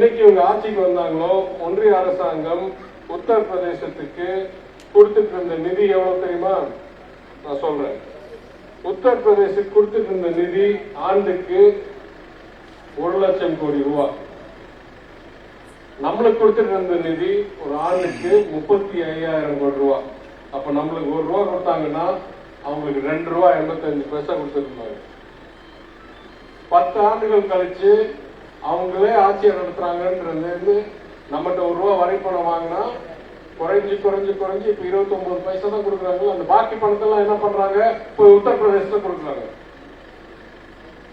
என்னைக்கு இவங்க ஆட்சிக்கு வந்தாங்களோ ஒன்றிய அரசாங்கம் உத்தரப்பிரதேசத்துக்கு கொடுத்துட்டு இருந்த நிதி எவ்வளவு தெரியுமா? நான் சொல்றேன். உத்தரப்பிரதேசத்துக்கு கொடுத்துட்டு இருந்த நிதி ஆண்டுக்கு ஒரு லட்சம் கோடி ரூபாய் நம்மளுக்கு கொடுத்துட்டு இருந்த நிதி ஒரு ஆண்டுக்கு முப்பத்தி ஐயாயிரம் கோடி ரூபாய் அப்ப நம்மளுக்கு ஒரு ரூபா கொடுத்தாங்கன்னா அவங்களுக்கு ரெண்டு ரூபா எண்பத்தஞ்சு பைசா கொடுத்துருந்தாங்க. பத்து ஆண்டுகள் கழிச்சு அவங்களே ஆட்சியை நடத்துறாங்கன்றது நம்மகிட்ட ஒரு ரூபா வரி பணம் வாங்கினா குறைஞ்சு குறைஞ்சி குறைஞ்சி இப்ப இருபத்தி ஒன்பது பைசா தான் கொடுக்குறாங்க. அந்த பாக்கி பணத்தெல்லாம் என்ன பண்றாங்க? இப்போ உத்தரப்பிரதேசத்தில் கொடுக்குறாங்க.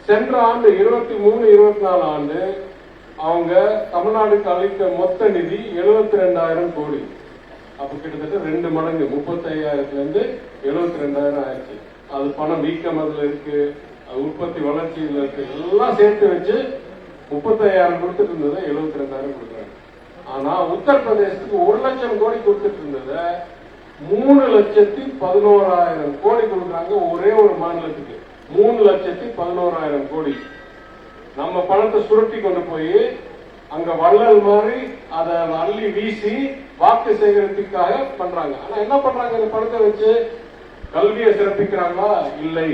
சென்ற ஆண்டு இருபத்தி மூணு இருபத்தி நாலு ஆண்டு அவங்க தமிழ்நாடுக்கு அளித்த மொத்த நிதி எழுபத்தி ரெண்டாயிரம் கோடி. அப்ப கிட்டத்தட்ட ரெண்டு மடங்கு முப்பத்தையாயிரத்துலேருந்து இருந்து எழுபத்தி ரெண்டாயிரம் ஆயிடுச்சு. அது பணம் வீக்கம் அதில் இருக்கு அது உற்பத்தி வளர்ச்சியில இருக்கு. எல்லாம் சேர்த்து வச்சு முப்பத்தையாயிரம் கொடுத்துட்டு இருந்ததை எழுபத்தி ரெண்டாயிரம் கொடுக்குறாங்க. ஆனா உத்தரப்பிரதேசத்துக்கு ஒரு லட்சம் கோடி கொடுத்துட்டு இருந்ததை மூணு லட்சத்தி பதினோராயிரம் கோடி கொடுக்குறாங்க ஒரே ஒரு மாநிலத்துக்கு. மூணு லட்சத்தி பதினோராயிரம் கோடி. நம்ம பணத்தை சுருட்டி கொண்டு போய் அங்க வள்ளல் மாதிரி அதை அள்ளி வீசி வாக்கு சேகரிப்புக்காக பண்றாங்க. ஆனா என்ன பண்றாங்க இந்த பணத்தை வச்சு? கல்வியை சிறப்பிக்கிறாங்களா? இல்லை.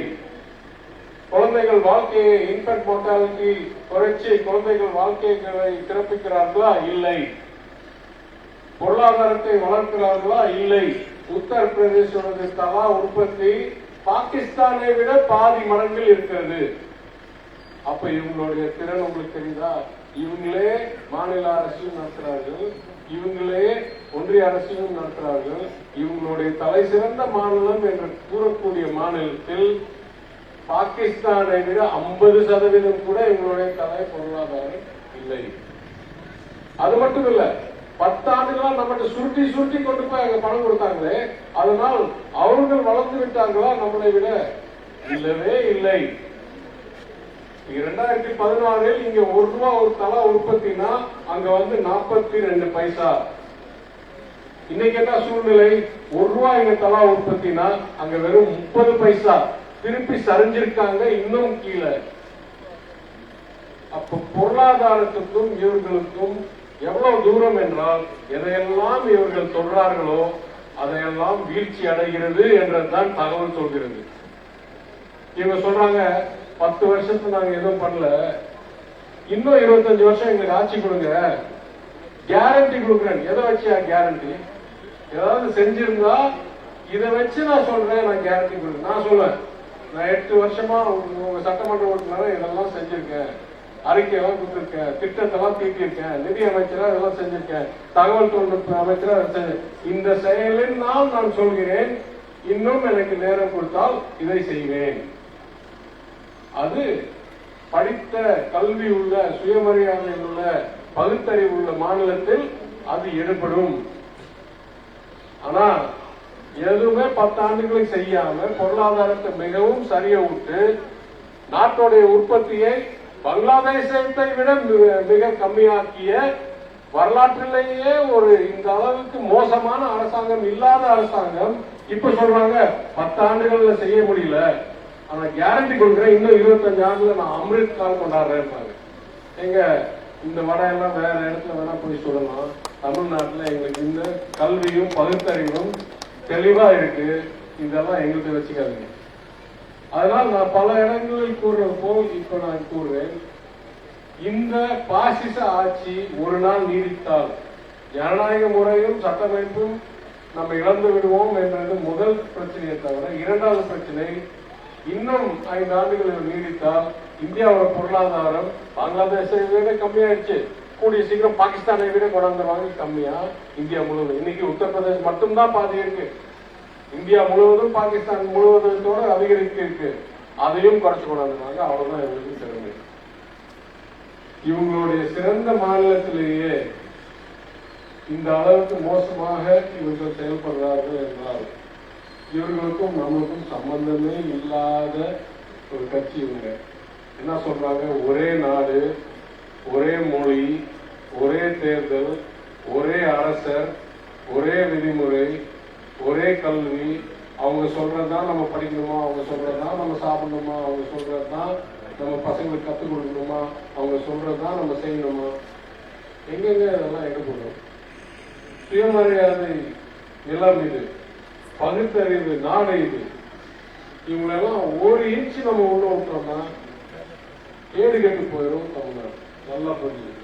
குழந்தைகள் வாழ்க்கையை இன்ஃபென்ட் மோர்டாலிட்டி குறைச்சி குழந்தைகள் வாழ்க்கைகளை திறப்பிக்கிறார்களா? இல்லை. பொருளாதாரத்தை வளர்க்கிறார்களா? இல்லை. உத்தரப்பிரதேசோட தலா உற்பத்தி பாகிஸ்தானை விட பாதி மடங்கில் இருக்கிறது. அப்ப இவங்களுடைய திறன் உங்களுக்கு தெரியுதா? இவங்களே மாநில அரசையும் நடத்துறார்கள். இவங்களே ஒன்றிய அரசையும் நடத்துறார்கள். இவங்களுடைய தலை சிறந்த மாநிலம் என்று கூறக்கூடிய மாநிலத்தில் பாகிஸ்தானை விட ஐம்பது சதவீதம் கூட இவங்களுடைய தலை பொருளாதாரம் இல்லை. அது மட்டும் இல்ல பத்தாண்டுகளா நம்மகிட்ட சுருட்டி சுருட்டி கொண்டு போய் அங்க பணம் கொடுத்தாங்களே அதனால் அவர்கள் வளர்ந்து விட்டாங்களா நம்மளை விட இல்லவே இல்லை. இரண்டாயிரத்தி பதினாறில் இங்க ஒரு ரூபா ஒரு தலா உற்பத்தினா அங்க வந்து நாற்பத்தி ரெண்டு பைசா. இன்னைக்கு என்ன சூழ்நிலை? ஒரு ரூபாய் இங்க தலா உற்பத்தினா அங்க வெறும் முப்பது பைசா. திருப்பி சரிஞ்சிருக்காங்க இன்னும் கீழே. அப்ப பொருளாதாரத்துக்கும் இவர்களுக்கும் எவ்வளவு தூரம் என்றால் எதையெல்லாம் இவர்கள் சொல்றார்களோ அதையெல்லாம் வீழ்ச்சி அடைகிறது என்றதுதான் தகவல் சொல்கிறது. இவங்க சொல்றாங்க பத்து வருஷத்துக்கு நாங்க எதுவும் பண்ணல. இன்னும் இருபத்தஞ்சு வருஷம் எங்களுக்கு ஆட்சி கொடுங்க. கேரண்டி கொடுக்குறேன். எதை வச்சியா கேரண்டி ஏதாவது செஞ்சிருந்தா இதை வச்சு நான் சொல்றேன் நான் கேரண்டி கொடுக்குறேன். நான் சொல்லுவேன் நான் எட்டு வருஷமா உங்க சட்டமன்ற உறுப்பினரை இதெல்லாம் செஞ்சிருக்கேன். அறிக்கையெல்லாம் கொடுத்துருக்கேன். திட்டத்தெல்லாம் தீட்டிருக்கேன் நிதி அமைச்சரா இதெல்லாம் செஞ்சிருக்கேன். தகவல் தொழில்நுட்ப அமைச்சரா இதை இந்த செயலினால் நான் சொல்கிறேன். இன்னும் எனக்கு நேரம் கொடுத்தால் இதை செய்வேன். அது படித்த கல்வி உள்ள சுயமரியாதை உள்ள பகுத்தறிவு உள்ள மாநிலத்தில் அது எடுபடும் ஆனா எதுவுமே பத்தாண்டுகளை செய்யாம பொருளாதாரத்தை மிகவும் சரிய விட்டு நாட்டுடைய உற்பத்தியை பங்களாதேசத்தை விட மிக- மிக கம்மியாக்கிய வரலாற்றிலேயே ஒரு இந்த அளவுக்கு மோசமான அரசாங்கம் இல்லாத அரசாங்கம் இப்ப சொல்றாங்க பத்தாண்டுகள்ல செய்ய முடியல. ஆனா கேரண்டி கொடுக்குறேன். இன்னும் இருபத்தஞ்சு ஆண்டுல நான் அமிர்த் கால் கொண்டாடுறேன் எங்க இந்த வடையெல்லாம் வேற இடத்துல வேணா போய் சொல்லலாம். தமிழ்நாட்டுல எங்களுக்கு இந்த கல்வியும் பகுத்தறிவும் தெளிவா இருக்கு. இதெல்லாம் எங்கிட்ட வச்சுக்காதீங்க. அதனால் நான் பல இடங்களில் கூறுறது போல் இப்ப நான் கூறுவேன். இந்த பாசிச ஆட்சி ஒரு நாள் நீடித்தால் ஜனநாயக முறையும் சட்டமைப்பும் நம்ம இழந்து விடுவோம் என்றது முதல் பிரச்சனையை தவிர இரண்டாவது பிரச்சனை இன்னும் ஐந்து ஆண்டுகளில் நீடித்தால் இந்தியாவோட பொருளாதாரம் பங்களாதேஷை விட கம்மியாயிடுச்சு. கூடிய சீக்கிரம் பாகிஸ்தானை விட கொண்டாந்துருவாங்க கம்மியா? இந்தியா முழுவதும். இன்னைக்கு உத்தரப்பிரதேஷ் மட்டும்தான் பாதி இருக்கு. இந்தியா முழுவதும் பாகிஸ்தான் முழுவதத்தோட அதிகரிக்க இருக்கு. அதையும் குறைச்சு கொண்டாந்துருவாங்க அவ்வளவுதான் இவங்களுக்கு சிறந்த இவங்களுடைய சிறந்த மாநிலத்திலேயே இந்த அளவுக்கு மோசமாக இவர்கள் செயல்படுறார்கள் என்றால் இவர்களுக்கும் நம்மளுக்கும் சம்பந்தமே இல்லாத ஒரு கட்சி இவங்க. என்ன சொல்றாங்க? ஒரே நாடு ஒரே மொழி ஒரே தேர்தல் ஒரே அரசர் ஒரே விதிமுறை ஒரே கல்வி. அவங்க சொல்றதுதான் நம்ம படிக்கணுமா? அவங்க சொல்றதுதான் நம்ம சாப்பிடணுமா? அவங்க சொல்றதுதான் நம்ம பசங்களுக்கு கற்றுக் கொடுக்கணுமா? அவங்க சொல்றதுதான் நம்ம செய்யணுமா? எங்கெங்க இதெல்லாம் எடுக்கணும் சுயமரியாதை நிலம் இது. பகுத்தறிவு நாடு இது. இவங்களெல்லாம் ஒரு இன்ச்சு நம்ம உள்ள விட்டோம்னா ஏடு கெட்டு போயிடும் தமிழ்நாடு. Vallahi bölüyor.